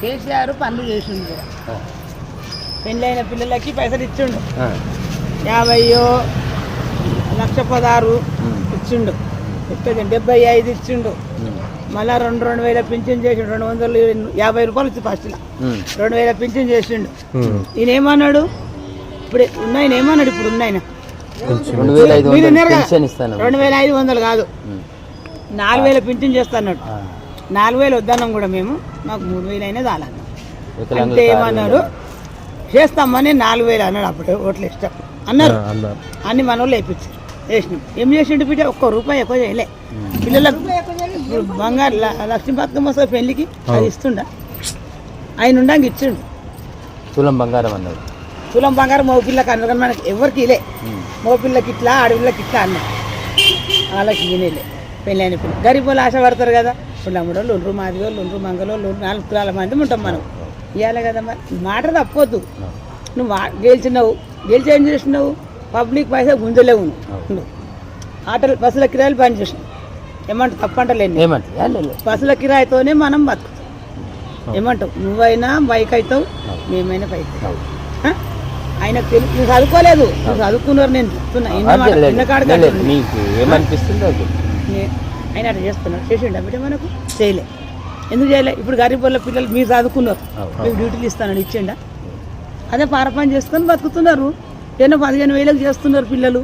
కేసీఆర్ పనులు చేసిండు. కూడా పెళ్ళైన పిల్లలకి పైసలు ఇచ్చిండు. యాభైయో లక్ష పదహారు ఇచ్చిండు. చెప్పేది డెబ్బై ఐదు ఇచ్చిండు. మళ్ళా రెండు రెండు వేల పింఛన్ చేసిండు. రెండు వందలు యాభై రూపాయలు ఇచ్చి ఫస్ట్లో. రెండు వేల పింఛన్ చేసిండు. ఈయన ఏమన్నాడు ఇప్పుడు ఉన్నాయన ఏమన్నాడు ఇప్పుడు ఉన్నాయన రెండు వేల ఐదు వందలు కదా? పెన్షన్ ఇస్తాను. రెండు వేల ఐదు వందలు కాదు. నాలుగు వేల పింఛన్ చేస్తాన్నాడు నాలుగు వేలు వద్దన్నాం కూడా మేము. మాకు మూడు వేలు అయినా చాలన్నాం అంటే ఏమన్నాడు? చేస్తామని నాలుగు వేలు అన్నాడు అప్పుడు ఓట్లు ఇష్టం. అన్నారు. అన్ని మన వాళ్ళు వేయించారు వేసినాం. ఏం చేసిండు బిడ్డ? ఒక్క రూపాయి ఎక్కువ చేయలే. పిల్లలకు బంగారు లక్ష్మీ బతుకమ్మ వస్తుంది పెళ్ళికి అది ఇస్తుండ? ఆయన ఉండంగా ఇచ్చిండు. తులం బంగారం అన్నాడు. తులం బంగారం మగ పిల్లకి అన్నారు కానీ మనకి ఎవరికి ఇలే. మగ పిల్లకి ఇట్లా ఆడపిల్లకి ఇట్లా అన్నారు. వాళ్ళకి ఈయనలే పెళ్ళైన పిల్ల. గరీబ్ వాళ్ళు ఆశపడతారు కదా. ఇప్పుడు అమ్మడోళ్ళు ఉండ్రు మాది వాళ్ళు ఉండ్రు మంగళోళ్ళు ఉండ్రు నాలుగు కులాల మంది ఉంటాం మనం. ఇవ్వాలి కదా మరి. మాట తప్పొద్దు. నువ్వు గెలిచినావు. గెలిచి ఏం చేసినావు? పబ్లిక్ పైసా గుంజలేవు నువ్వు ఆటలు బస్సుల కిరాయిలు పని చేసినావు. ఏమంటావు? తప్పంటలేండి ఏమంటే లేదు. బస్సుల కిరాయితోనే మనం బతుకుతాం. ఏమంటావు? నువ్వైనా బైక్ అవుతావు మేమైనా బైక్ అవుతాం ఆ? ఆయనకు తెలుసు నువ్వు చదువుకోలేదు. చదువుకున్నారు నేను చెప్తున్నా. ఏమనిపిస్తుందో ఆయన అట్లా చేస్తున్నాడు చేసిండు బిడ్డ మనకు చేయలే. ఎందుకు చేయలే? ఇప్పుడు గరీబ్ వాళ్ళ పిల్లలు మీరు చదువుకున్నారు. మీకు డ్యూటీలు ఇస్తానని ఇచ్చిండా? అదే పారపని చేసుకొని బతుకుతున్నారు. ఎన్నో పదిహేను వేలకు చేస్తున్నారు పిల్లలు?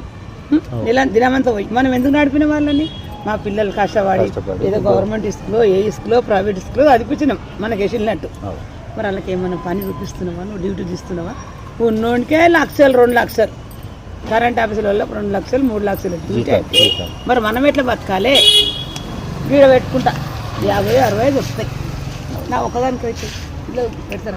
నెల దినమంతా పోయి. మనం ఎందుకు నడిపిన వాళ్ళని? మా పిల్లలు కష్టపడి. ఏదో గవర్నమెంట్ స్కూల్లో ఏ స్కూల్లో ప్రైవేట్ స్కూల్లో చదివించినాం. మనకి వేసినట్టు. మరి వాళ్ళకి ఏమైనా పని చూపిస్తున్నావా? నువ్వు డ్యూటీ తీస్తున్నావా? ఉన్నోనికే లక్షలు రెండు లక్షలు. కరెంట్ ఆఫీసుల వల్ల రెండు లక్షలు మూడు లక్షలు. డ్యూటీ. మరి మనం ఎట్లా బతకాలి? వీడ పెట్టుకుంటా. యాభై అరవై చెప్తాయి వస్తాయి. నా ఒకదానికి అయితే. ఇట్లా పెడతారు?